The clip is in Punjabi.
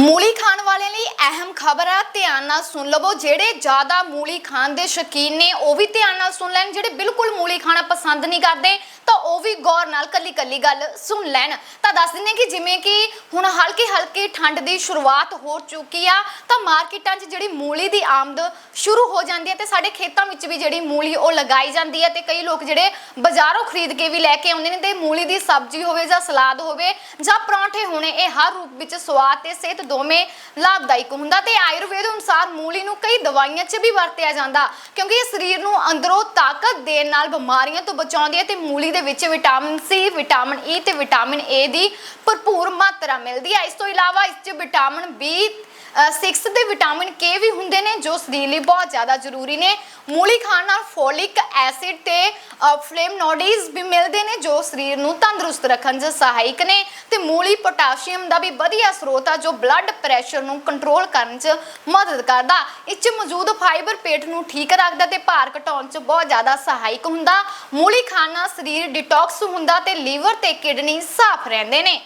ਮੂਲੀ ਖਾਣ ਵਾਲਿਆਂ ਲਈ ਅਹਿਮ ਖਬਰ ਹੈ ਧਿਆਨ ਨਾਲ ਸੁਣ ਲਵੋ, ਜਿਹੜੇ ਜ਼ਿਆਦਾ ਮੂਲੀ ਖਾਣ ਦੇ ਸ਼ੌਕੀਨ ਨੇ, ਉਹ ਵੀ ਧਿਆਨ ਨਾਲ ਸੁਣ ਲੈਣ। ਜਿਹੜੇ ਬਿਲਕੁਲ ਮੂਲੀ ਖਾਣਾ ਪਸੰਦ ਨਹੀਂ ਕਰਦੇ, ਤਾਂ ਉਹ ਵੀ ਗੌਰ ਨਾਲ ਕੱਲੀ ਕੱਲੀ ਗੱਲ ਸੁਣ ਲੈਣ। ਤਾਂ ਦੱਸ ਦਿੰਦੇ ਕਿ ਜਿਵੇਂ ਕਿ ਹੁਣ ਹਲਕੀ ਹਲਕੀ ਠੰਡ ਦੀ ਸ਼ੁਰੂਆਤ ਹੋ ਚੁੱਕੀ ਆ, ਤਾਂ ਮਾਰਕੀਟਾਂ 'ਚ ਜਿਹੜੀ ਮੂਲੀ ਦੀ ਆਮਦ ਸ਼ੁਰੂ ਹੋ ਜਾਂਦੀ ਹੈ ਤੇ ਸਾਡੇ ਖੇਤਾਂ ਵਿੱਚ ਵੀ ਜਿਹੜੀ ਮੂਲੀ ਉਹ ਲਗਾਈ ਜਾਂਦੀ ਹੈ ਤੇ ਕਈ ਲੋਕ ਜਿਹੜੇ ਬਾਜ਼ਾਰੋਂ ਖਰੀਦ ਕੇ ਵੀ ਲੈ ਕੇ ਆਉਂਦੇ ਨੇ ਤੇ ਮੂਲੀ ਦੀ ਸਬਜ਼ੀ ਹੋਵੇ ਜਾਂ ਸਲਾਦ ਹੋਵੇ ਜਾਂ ਪਰੌਂਠੇ ਹੋਣੇ, ਇਹ ਹਰ ਰੂਪ ਵਿੱਚ ਸਵਾਦ ਤੇ ਸਿਹਤ ਦੋਵੇਂ ਲਾਭਦਾਇਕ ਹੁੰਦਾ ਤੇ ਆਯੁਰਵੇਦ ਅਨੁਸਾਰ ਮੂਲੀ ਨੂੰ ਕਈ ਦਵਾਈਆਂ 'ਚ ਵੀ ਵਰਤਿਆ ਜਾਂਦਾ ਕਿਉਂਕਿ ਇਹ ਸਰੀਰ ਨੂੰ ਅੰਦਰੋਂ ਤਾਕਤ ਦੇਣ ਨਾਲ ਬਿਮਾਰੀਆਂ ਤੋਂ ਬਚਾਉਂਦੀ ਹੈ ਤੇ ਮੂਲੀ ਦੇ ਵਿੱਚ ਵਿਟਾਮਿਨ ਸੀ, ਵਿਟਾਮਿਨ ਈ ਤੇ ਵਿਟਾਮਿਨ ਏ ਦੀ ਭਰਪੂਰ ਮਾਤਰਾ ਮਿਲਦੀ ਹੈ। ਇਸ ਤੋਂ ਇਲਾਵਾ ਇਸ 'ਚ ਵਿਟਾਮਿਨ ਬੀ 6 ਦੇ ਵਿਟਾਮਿਨ ਕੇ ਵੀ ਹੁੰਦੇ ਨੇ, ਜੋ ਸਰੀਰ ਲਈ ਬਹੁਤ ਜ਼ਿਆਦਾ ਜ਼ਰੂਰੀ ਨੇ। ਮੂਲੀ ਖਾਣ ਨਾਲ ਫੋਲਿਕ ਐਸਿਡ ਤੇ ਫਲੇਮਨੋਡਿਸ ਵੀ ਮਿਲਦੇ ਨੇ, ਜੋ ਸਰੀਰ ਨੂੰ ਤੰਦਰੁਸਤ ਰੱਖਣ 'ਚ ਸਹਾਇਕ ਨੇ। ਤੇ ਮੂਲੀ ਪੋਟਾਸ਼ੀਅਮ ਦਾ ਵੀ ਵਧੀਆ ਸਰੋਤ ਆ, ਜੋ ਬਲੱਡ ਪ੍ਰੈਸ਼ਰ ਨੂੰ ਕੰਟਰੋਲ ਕਰਨ 'ਚ ਮਦਦ ਕਰਦਾ। ਇਸ 'ਚ ਮੌਜੂਦ ਫਾਈਬਰ ਪੇਟ ਨੂੰ ਠੀਕ ਰੱਖਦਾ ਤੇ ਭਾਰ ਘਟਾਉਣ 'ਚ ਬਹੁਤ ਜ਼ਿਆਦਾ ਸਹਾਇਕ ਹੁੰਦਾ। ਮੂਲੀ ਖਾਣ ਨਾਲ ਸਰੀਰ ਡਿਟੌਕਸ ਹੁੰਦਾ ਤੇ ਲੀਵਰ ਤੇ ਕਿਡਨੀ ਸਾਫ਼ ਰਹਿੰਦੇ ਨੇ।